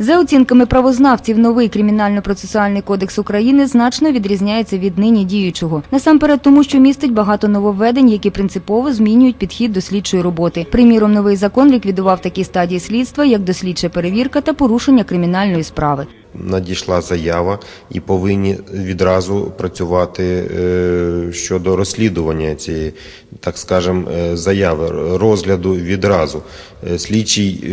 За оцінками правознавців, новий кримінально-процесуальний кодекс України значно відрізняється від нині діючого. Насамперед, тому що містить багато нововведень, які принципово змінюють підхід до слідчої роботи. Приміром, новий закон ліквідував такі стадії слідства, як дослідча перевірка та порушення кримінальної справи. Надійшла заява і повинні відразу працювати е, щодо розслідування цієї, так скажем, е, заяви, розгляду відразу. Е, Слідчий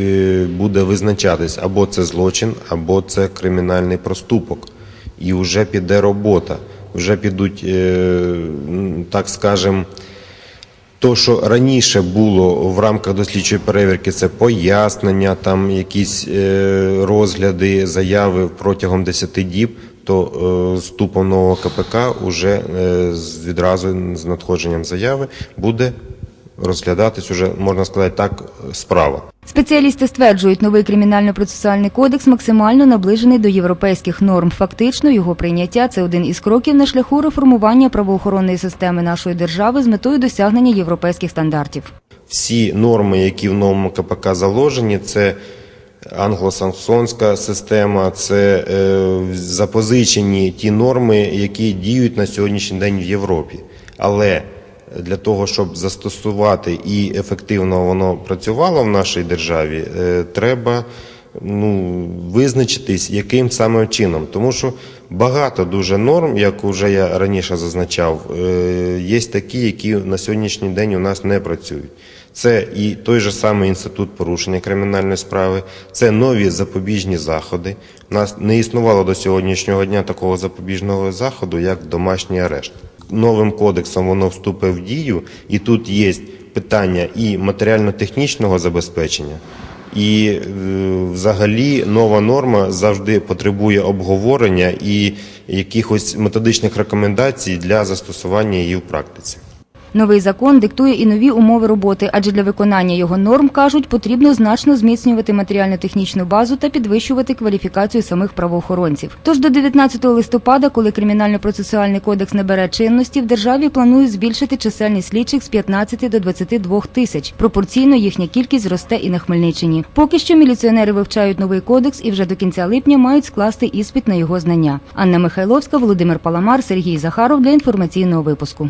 буде визначатись або це злочин, або це кримінальний проступок. І вже піде робота. Вже підуть, так скажем, то, що раніше було в рамках дослідчої перевірки, це пояснення, там якісь е, розгляди, заяви протягом 10 діб, то ступом нового КПК уже е, відразу з надходженням заяви буде розглядатись уже, можна сказати так, справа. Спеціалісти стверджують, новий кримінально-процесуальний кодекс максимально наближений до європейських норм. Фактично, його прийняття це один із кроків на шляху реформування правоохоронної системи нашої держави з метою досягнення європейських стандартів. всі норми, які в новому КПК заложені, це англосаксонська система, це е, запозичені ті норми, які діють на сьогоднішній день в Європі. Але для того, щоб застосувати і ефективно воно працювало в нашій державі, е, треба ну, визначитись, яким саме чином. Тому що багато дуже норм, як вже я раніше зазначав, е, є такі, які на сьогоднішній день у нас не працюють. Це і той же самий інститут порушення кримінальної справи, це нові запобіжні заходи. У нас не існувало до сьогоднішнього дня такого запобіжного заходу, як домашній арешт. Новим кодексом воно вступить в дію, і тут є питання і матеріально-технічного забезпечення, і е, взагалі нова норма завжди потребує обговорення і якихось методичних рекомендацій для застосування її в практиці. Новий закон диктує і нові умови роботи, адже для виконання його норм кажуть, потрібно значно зміцнювати матеріально-технічну базу та підвищувати кваліфікацію самих правоохоронців. Тож до 19 листопада, коли кримінально-процесуальний кодекс набере чинності, в державі планують збільшити чисельність слідчих з 15 до 22 тисяч. Пропорційно їхня кількість зросте і на Хмельниччині. Поки що міліціонери вивчають новий кодекс і вже до кінця липня мають скласти іспит на його знання. Анна Михайловська, Володимир Паламар, Сергій Захаров для інформаційного випуску.